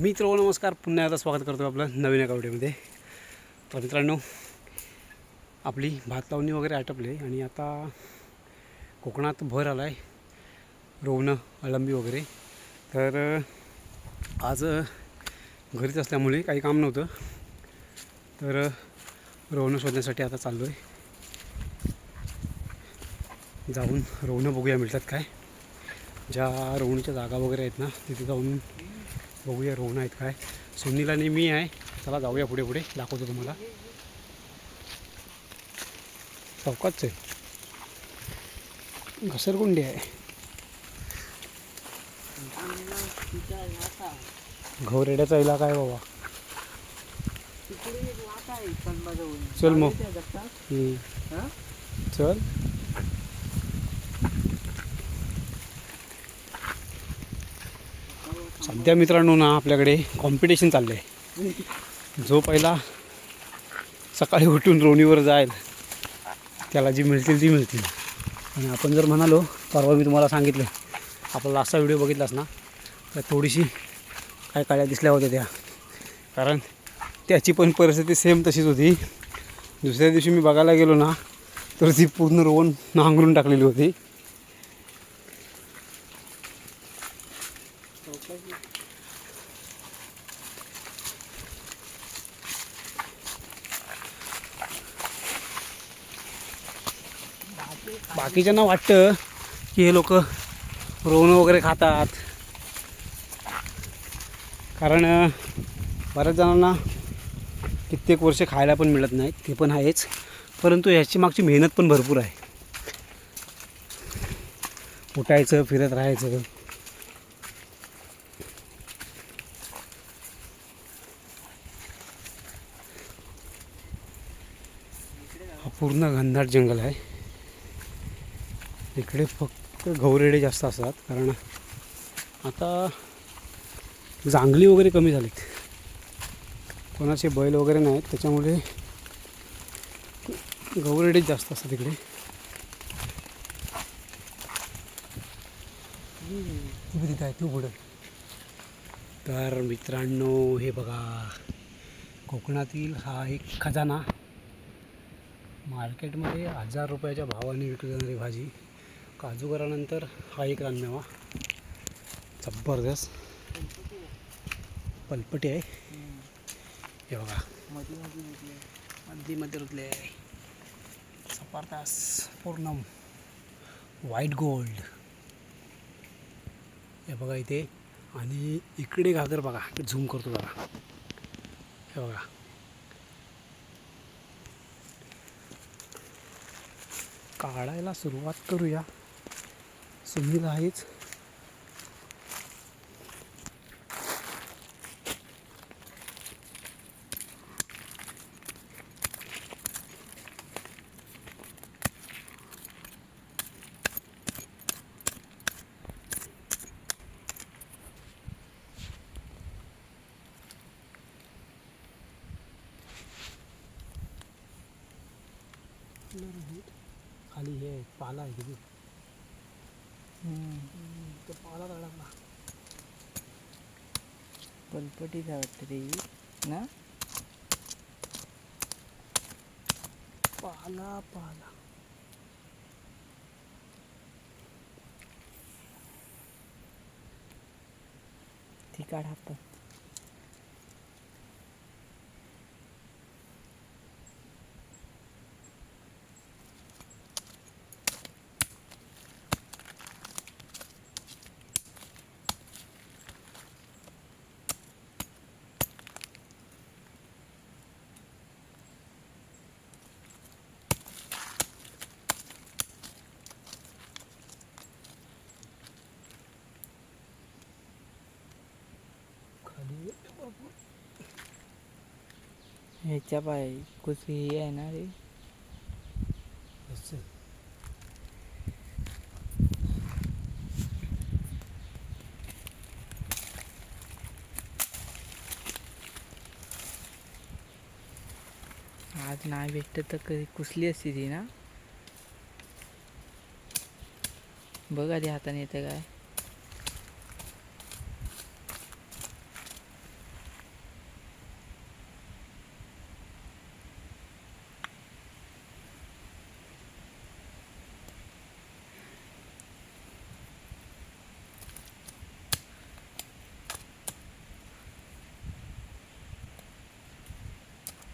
मित्र नमस्कार. पुन्हा एकदा स्वागत करतो आपलं नवीन एका व्हिडिओमध्ये तर मित्रांनो आपली भात लावणी वगैरे आटपले आणि आता कोकणात भर आला आहे रोवणं अळंबी वगैरे. तर आज घरीच असल्यामुळे काही काम नव्हतं. तर रोवणं शोधण्यासाठी आता चाललो आहे जाऊन रोवणं बघूया मिळतात काय. ज्या रोवणीच्या जागा वगैरे आहेत ना तिथे जाऊन बघूया रोवणं आहेत काय. सुनील आणि मी आहे. चला जाऊया पुढे पुढे. दाखवतो तुम्हाला. चौकाच आहे घसरगुंडी आहे. घोरेड्याचा इलाका आहे बाबा. चल मग. चल. सध्या मित्रांनो ना आपल्याकडे कॉम्पिटिशन चाललं आहे जो पहिला सकाळी उठून रोणीवर जाईल त्याला जी मिळतील ती मिळतील. आणि आपण जर म्हणालो परवा मी तुम्हाला सांगितलं आपला लास्टचा व्हिडिओ बघितलास ना तर थोडीशी काय काळ्या दिसल्या होत्या त्या. कारण त्याची पण परिस्थिती सेम तशीच होती. दुसऱ्या दिवशी मी बघायला गेलो ना तर ती पूर्ण रोवून नांगरून टाकलेली होती. बाकीच्यांना वाटतं की हे लोक रोवणं वगैरे खातात. कारण बऱ्याच जणांना कित्येक वर्ष खायला पण मिळत नाहीत ते पण आहेच. परंतु ह्याची मागची मेहनत पण भरपूर आहे. उठायचं फिरत राहायचं. पूर्ण घनदाट जंगल आहे. इकडे फक्त गौरेडे जास्त असतात कारण आता जांगली वगैरे कमी झालीत. कोणाचे बैल वगैरे नाहीत त्याच्यामुळे गौरेडेच जास्त असतात इकडे तू तिथे आहे तू पुढं. तर मित्रांनो हे बघा. कोकणातील हा एक खजाना. मार्केटमध्ये हजार रुपयाच्या भावाने विकली जाणारी भाजी. काजूगरानंतर हा एक रानमेवा. जबरदस्त. पलपटी आहे. हे बघा. मध्ये मध्ये रुतले सपारतास पूर्ण व्हाईट गोल्ड हे बघा इथे. आणि इकडे घागर बघा. झूम करतो जरा. हे बघा. काढायला सुरुवात करूया. सुनील आहेच. खाली हे पाला आहे. किती तो पाला लागला पलपटी वाटतं ते ह्याच्या पाय कुठे ही आहे ना रे? आज नाही भेटत तर कधी कुसली असती ती ना? बघा आधी हाताने येते काय?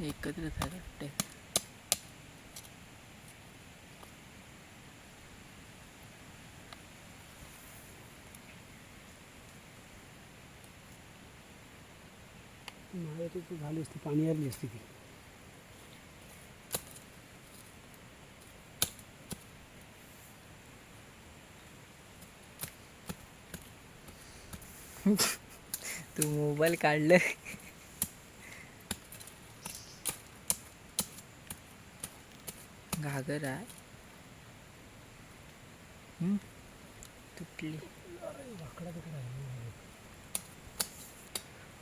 एकत्र झालं वाटते झाली असती पाणी आली असती ती. तू मोबाईल काढलं घागर आहे तुटली.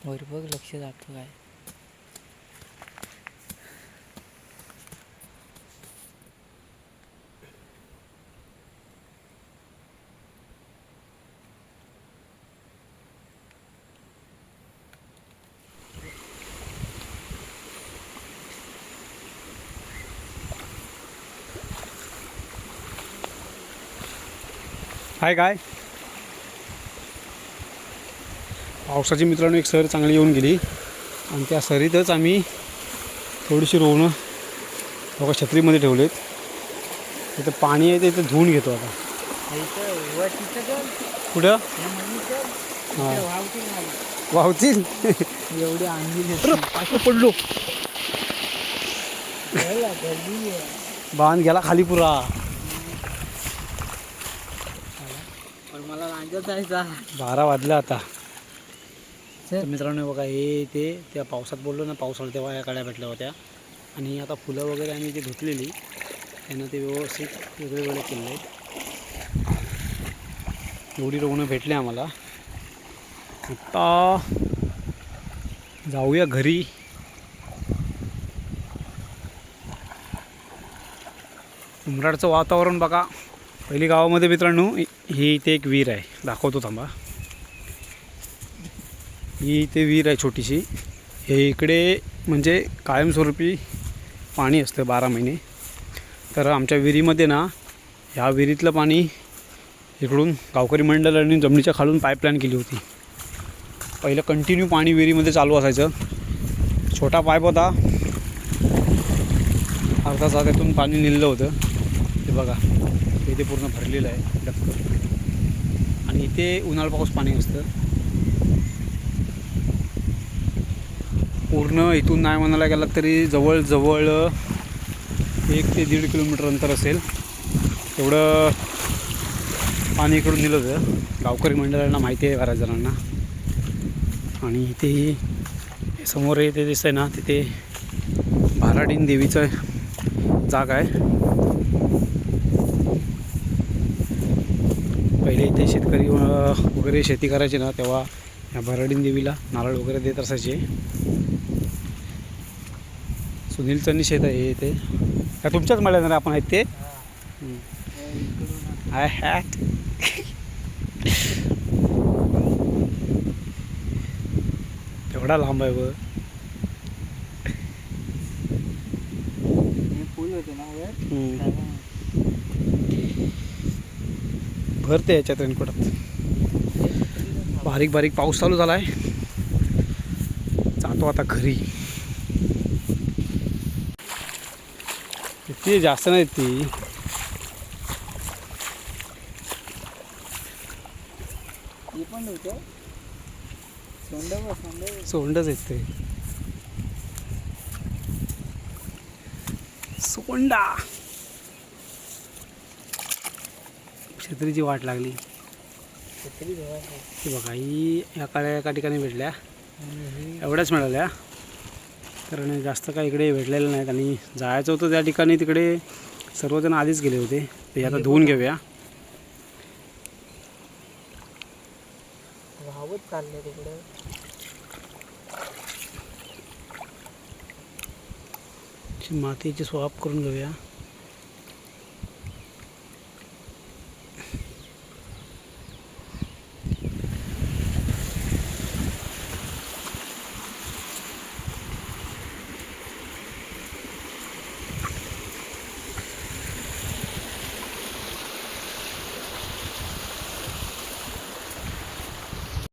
वर बघ लक्ष जातो काय. काय काय? पावसाची मित्रांनो एक सर चांगली येऊन गेली. आणि त्या सरीतच आम्ही थोडीशी रोवणं बघा छत्रीमध्ये ठेवलेत. तिथं पाणी आहे ते इथं धुवून घेतो आता. कुठं? वाहतील एवढी पाय पडलो. बांध गेला खाली पुरा पण मला रांजत जायचा बारा वाजला आता. तर मित्रांनो बघा हे ते त्या पावसात बोललो ना पावसाळा तेव्हा या काड्या भेटल्या होत्या. आणि आता फुलं वगैरे आम्ही ते धुतलेली त्यांना ते व्यवस्थित वेगळे वेगळे केले. एवढी रोवणं भेटली आम्हाला. आता जाऊया घरी. उमराडचं वातावरण बघा. पहिली गावामध्ये मित्रांनो ही इथे एक विहीर आहे. दाखवतो थांबा. ही इथे विहीर आहे छोटीशी. हे इकडे म्हणजे कायमस्वरूपी पाणी असतं बारा महिने. तर आमच्या विहिरीमध्ये ना ह्या विहिरीतलं पाणी इकडून गावकरी मंडळाने जमिनीच्या खालून पाईपलाईन केली होती. पहिलं कंटिन्यू पाणी विहिरीमध्ये चालू असायचं. छोटा पाईप होता. अर्धा तास पाणी निघलं होतं. ते बघा. इथे पूर्ण भरलेलं आहे डक्क आणि इथे उन्हाळा पाऊस पाणी असतं. पूर्ण इथून नाही म्हणायला गेलं तरी जवळजवळ एक ते दीड किलोमीटर अंतर असेल. तेवढं पाणी इकडून दिलं होतं गावकरी मंडळांना माहिती आहे बऱ्याच जणांना आणि इथे समोर येते दिसतंय ना तिथे भाराडीन देवीचं जागा आहे. पहिले इथे शेतकरी वगैरे शेती करायचे ना तेव्हा या भराडीन देवीला नारळ वगैरे देत असायचे. सुनीलचं शेत आहे इथे. का तुमच्याच मळ्यात आपण आहेत ते? आय हॅट एवढा लांब आहे व पूल होते ना वर हम्म. भरते याच्यात रेनकोटात. बारीक बारीक पाऊस चालू झाला आहे जातो आता घरी. ती जास्त नाही ती. हे. सोंडच आहेत ते. सोंडा. छत्रीची वाट लागली. छत्री बघा ही या काळ्या एका ठिकाणी भेटल्या. एवढ्याच मिळाल्या. कारण जास्त काही इकडे भेटलेलं नाहीत आणि जायचं होतं त्या ठिकाणी तिकडे सर्वजण आधीच गेले होते. ते आता धुवून घेऊया. तिकडे. मातीची स्वाप करून घेऊया.